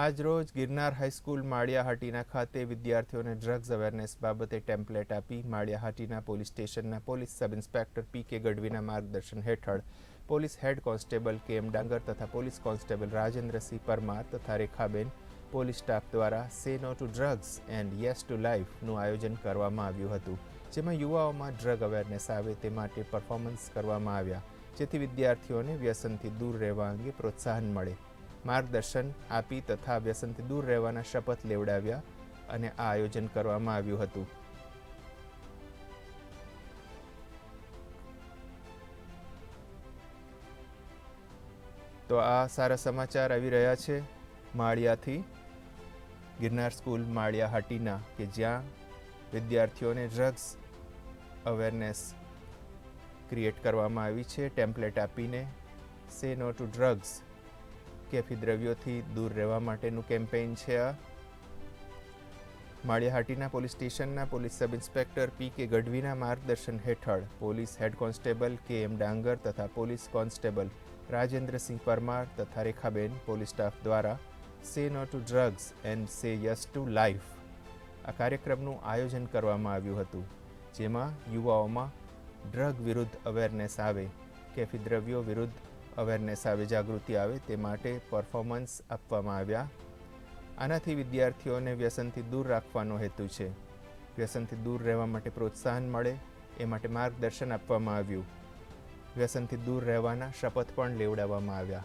આજરોજ ગિરનાર હાઈસ્કૂલ માળિયાહાટીના ખાતે વિદ્યાર્થીઓને ડ્રગ્સ અવેરનેસ બાબતે ટેમ્પલેટ આપી માળિયાહાટીના પોલીસ સ્ટેશનના police sub inspector P K ગઢવીના માર્ગદર્શન હેઠળ પોલીસ હેડ કોન્સ્ટેબલ કે એમ ડાંગર તથા પોલીસ કોન્સ્ટેબલ રાજેન્દ્રસિંહ પરમાર તથા રેખાબેન પોલીસ સ્ટાફ દ્વારા say no to drugs and yes to લાઈફનું આયોજન કરવામાં આવ્યું હતું, જેમાં યુવાઓમાં ડ્રગ અવેરનેસ આવે તે માટે પરફોર્મન્સ કરવામાં આવ્યા, જેથી વિદ્યાર્થીઓને વ્યસનથી દૂર રહેવા અંગે પ્રોત્સાહન મળે. માર્ગદર્શન આપી તથા વ્યસનથી દૂર રહેવાના શપથ લેવડાવ્યા અને આ આયોજન કરવામાં આવ્યું હતું. તો આ સારા સમાચાર આવી રહ્યા છે માળિયાથી ગિરનાર સ્કૂલ માળિયા હાટીના કે જ્યાં વિદ્યાર્થીઓને ડ્રગ્સ અવેરનેસ ક્રિએટ કરવામાં આવી છે. ટેમ્પલેટ આપીને, સે નો ટુ ડ્રગ્સ કેફી દ્રવ્યોથી દૂર રહેવા માટેનું કેમ્પેઇન છે આ? માળિયાહાટીના પોલીસ સ્ટેશનના police sub inspector P K ગઢવીના માર્ગદર્શન હેઠળ પોલીસ હેડ કોન્સ્ટેબલ કે એમ ડાંગર તથા પોલીસ કોન્સ્ટેબલ રાજેન્દ્રસિંહ પરમાર તથા રેખાબેન પોલીસ સ્ટાફ દ્વારા say no to drugs and say yes to life આ કાર્યક્રમનું આયોજન કરવામાં આવ્યું હતું, જેમાં યુવાઓમાં ડ્રગ વિરુદ્ધ અવેરનેસ આવે કેફી દ્રવ્યો વિરુદ્ધ અવેરનેસ આવે, જાગૃતિ આવે તે માટે પરફોર્મન્સ આપવામાં આવ્યા. આનાથી વિદ્યાર્થીઓને વ્યસનથી દૂર રાખવાનો હેતુ છે. વ્યસનથી દૂર રહેવા માટે પ્રોત્સાહન મળે, એ માટે માર્ગદર્શન આપવામાં આવ્યું. વ્યસનથી દૂર રહેવાના શપથ પણ લેવડાવવામાં આવ્યા.